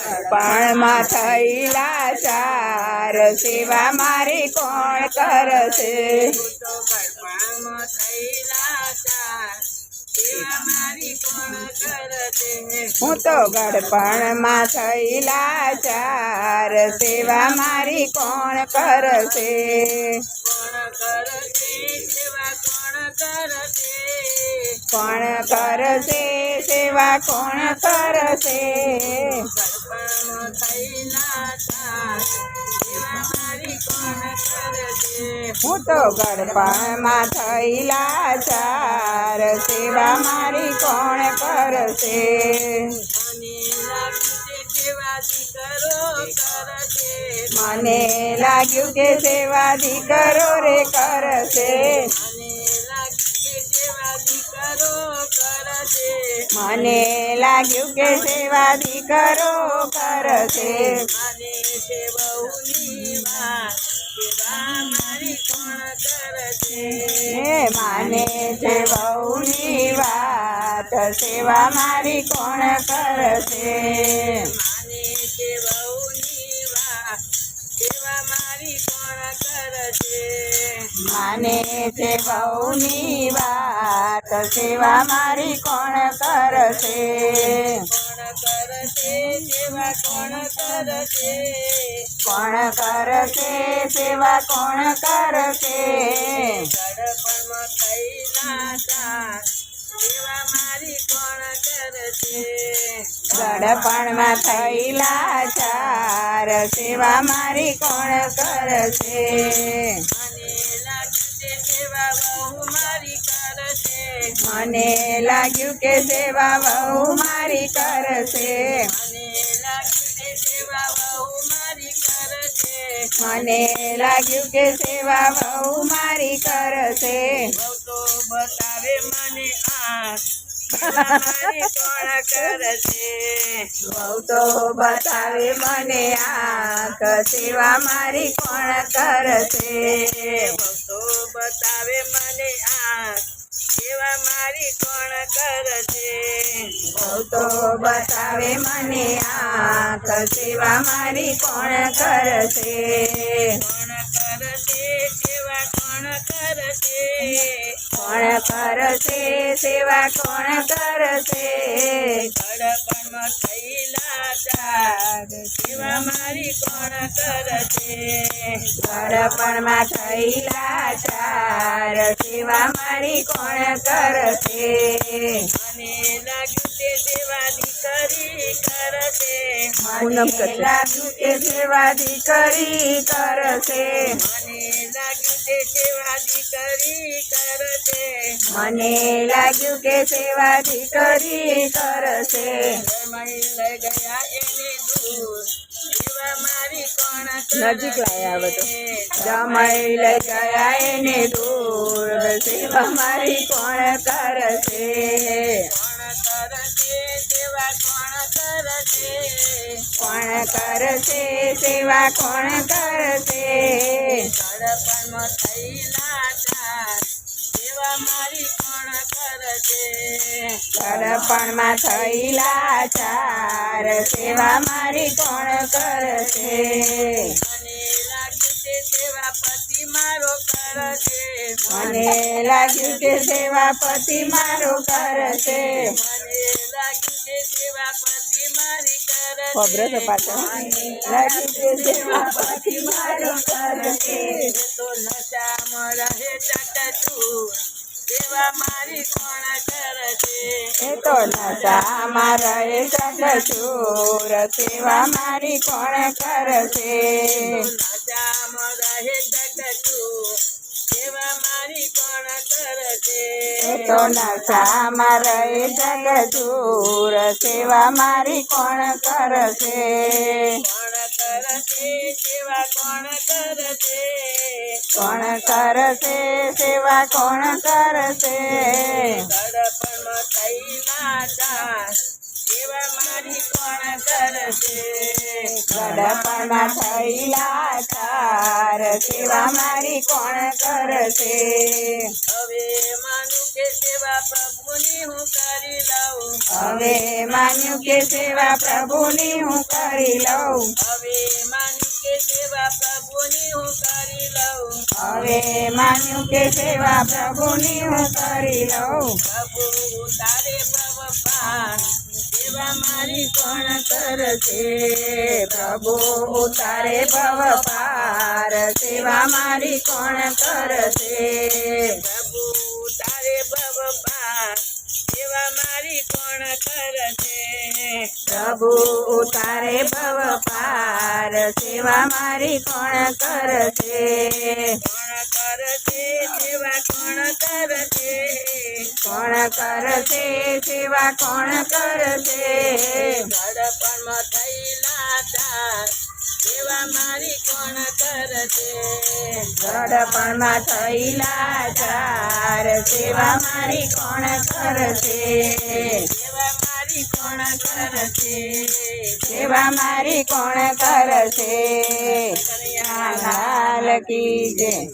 પણમાં થયેલા ચાર સેવા મારી કોણ કરશે? તો ગળપામાં થયેલા ચાર સેવા મારી કોણ કરશે હું તો ગડપણમાં થયેલા ચાર સેવા મારી કોણ કરશે? કોણ કરશે? સેવા કોણ કરશે? કરશે ગળપામાં થયેલા ચાર સેવા મારી કોણ કરશે? હું તો ગડપણમાં થયેલા ચાર સેવા મારી કોણ કરશે મને લાગ્યું કે સેવા દીકરો કરશે. મને લાગ્યું કે સેવા દીકરો કરશે. મને છે બહુની વાત સેવા મારી કોણ કરશે? હે માને છે બહુની વાત સેવા મારી કોણ કરશે? કરશે માને છે વાત, સેવા મારી કોણ કરશે? કોણ કરશે, સેવા કોણ કરશે? કોણ કરશે સેવા કોણ કરશે સેવા મારી કોણ કરશે? ગડપણમાં થયેલા ચાર સેવા મારી કોણ કરશે? મને લાગ્યું કે સેવા બહુ મારી કરશે. મને લાગ્યું કે સેવા બહુ મારી કરશે. મને લાગ્યું કે સેવા મને લાગ્યું કે સેવા બહુ મારી કરશે. તો બતાવે મને આ તો બતાવે મને આંખ સેવા મારી કોણ કરશે. તો બતાવે મને આંખ સેવા મારી કોણ કરશે? તો બતાવે મને આંખ સેવા મારી કોણ કરશે? કોણ કરશે? સેવા કોણ કરશે? કોણ કરશે? સેવા કોણ કરશે? ગળપણમાં થયેલા ચાર સેવા મારી કોણ કરશે? ગળપણમાં થયેલા ચાર સેવા મારી કોણ કરશે? મને લાગ્યું તે સેવા કરી કરશે. મને લાગ્યું કે સેવા કરી કરશે. મને લાગ્યું તે સેવા કરી કરશે. મને લાગ્યું કે સેવા કરી કરશે. ઘરમાંય ગયા એને દૂર. સેવા મારી કોણ નજીક લાયા બધો જમાઈ લઈ ગયા એને દૂર. સેવા મારી કોણ કરશે? કોણ કરશે? સેવા કોણ કરશે? ગળપણમાં થયેલા ચાર. સેવા મારી કોણ કરશે? ગળપણમાં થયેલા ચાર સેવા મારી કોણ કરશે મને લાગ્યું છે સેવા પતિ મારો કરશે. મને લાગ્યું કે સેવા પતિ મારો કરશે. મને લાગ્યું ખબર તો કરશે. એ તો નશામાં રહે સગચૂર સેવા મારી કોણ કરશે? નશામાં રહે ચટચું સેવા મારી કોણ કરશે? તો નશામાં રહે જગચૂર સેવા મારી કોણ કરશે? કોણ કરશે? સેવા કોણ કરશે? કોણ કરશે? સેવા સેવા મારી કોણ કરશે ગડપણમાં થયેલા સેવા મારી કોણ કરશે હવે માનું કે સેવા પ્રભુની હું કરી લઉં. હવે માન્યું કે સેવા પ્રભુની હું કરી લઉં હવે માનું કે સેવા પ્રભુની હું લઉં હવે માન્યું કે સેવા પ્રભુની હું કરી લઉં. પ્રભુ, તારે પ્રભુ સેવા મારી કોણ કરશે પ્રભુ, ઉતારે ભવ પાર. સેવા મારી કોણ કરશે પ્રભુ તારે ભવ પાર. સેવા મારી કોણ કરશે પ્રભુ, ઉતારે ભવ પાર. સેવા મારી કોણ કરશે કોણ કરશે સેવા કોણ કરશે કોણ કરશે? સેવા કોણ કરશે? ગડપણમાં થયેલા સેવા મારી કોણ કરશે? ગડપણમાં થયેલા સેવા મારી કોણ કરશે? સેવા મારી કોણ કરશે? સેવા મારી કોણ કરશે? લાલ કી જય.